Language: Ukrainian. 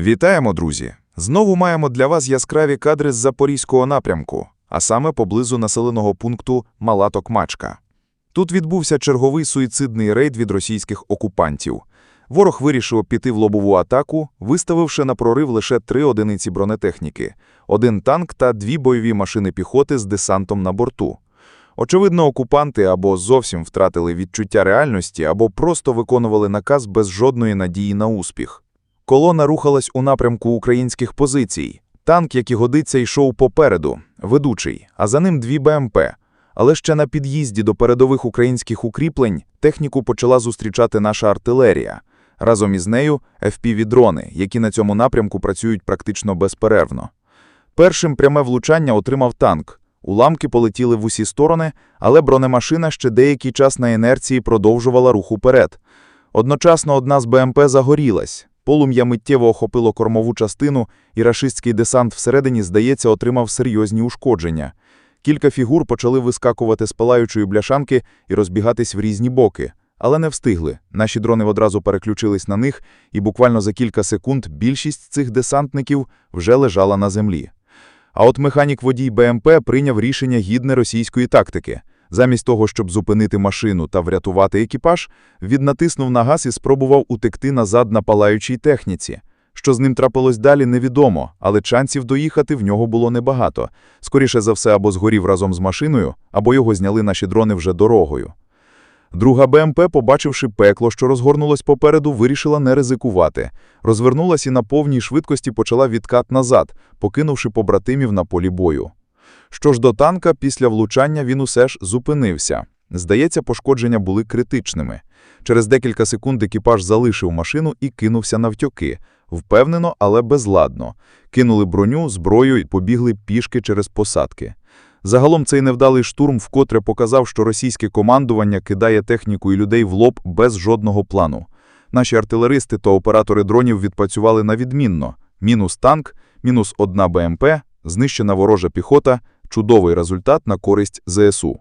Вітаємо, друзі! Знову маємо для вас яскраві кадри з Запорізького напрямку, а саме поблизу населеного пункту Малаток-Мачка. Тут відбувся черговий суїцидний рейд від російських окупантів. Ворог вирішив піти в лобову атаку, виставивши на прорив лише три одиниці бронетехніки, один танк та дві бойові машини піхоти з десантом на борту. Очевидно, окупанти або зовсім втратили відчуття реальності, або просто виконували наказ без жодної надії на успіх. Колона рухалась у напрямку українських позицій. Танк, як і годиться, йшов попереду, ведучий, а за ним дві БМП. Але ще на під'їзді до передових українських укріплень техніку почала зустрічати наша артилерія. Разом із нею FPV-дрони, які на цьому напрямку працюють практично безперервно. Першим пряме влучання отримав танк. Уламки полетіли в усі сторони, але бронемашина ще деякий час на інерції продовжувала рух уперед. Одночасно одна з БМП загорілась. Полум'я миттєво охопило кормову частину, і рашистський десант всередині, здається, отримав серйозні ушкодження. Кілька фігур почали вискакувати з палаючої бляшанки і розбігатись в різні боки. Але не встигли. Наші дрони одразу переключились на них, і буквально за кілька секунд більшість цих десантників вже лежала на землі. А от механік-водій БМП прийняв рішення гідне російської тактики. Замість того, щоб зупинити машину та врятувати екіпаж, він натиснув на газ і спробував утекти назад на палаючій техніці. Що з ним трапилось далі, невідомо, але шансів доїхати в нього було небагато. Скоріше за все, або згорів разом з машиною, або його зняли наші дрони вже дорогою. Друга БМП, побачивши пекло, що розгорнулось попереду, вирішила не ризикувати. Розвернулась і на повній швидкості почала відкат назад, покинувши побратимів на полі бою. Що ж до танка, після влучання він усе ж зупинився. Здається, пошкодження були критичними. Через декілька секунд екіпаж залишив машину і кинувся навтьоки. Впевнено, але безладно. Кинули броню, зброю і побігли пішки через посадки. Загалом цей невдалий штурм вкотре показав, що російське командування кидає техніку і людей в лоб без жодного плану. Наші артилеристи та оператори дронів відпрацювали на відмінно. Мінус танк, мінус одна БМП, знищена ворожа піхота – чудовий результат на користь ЗСУ.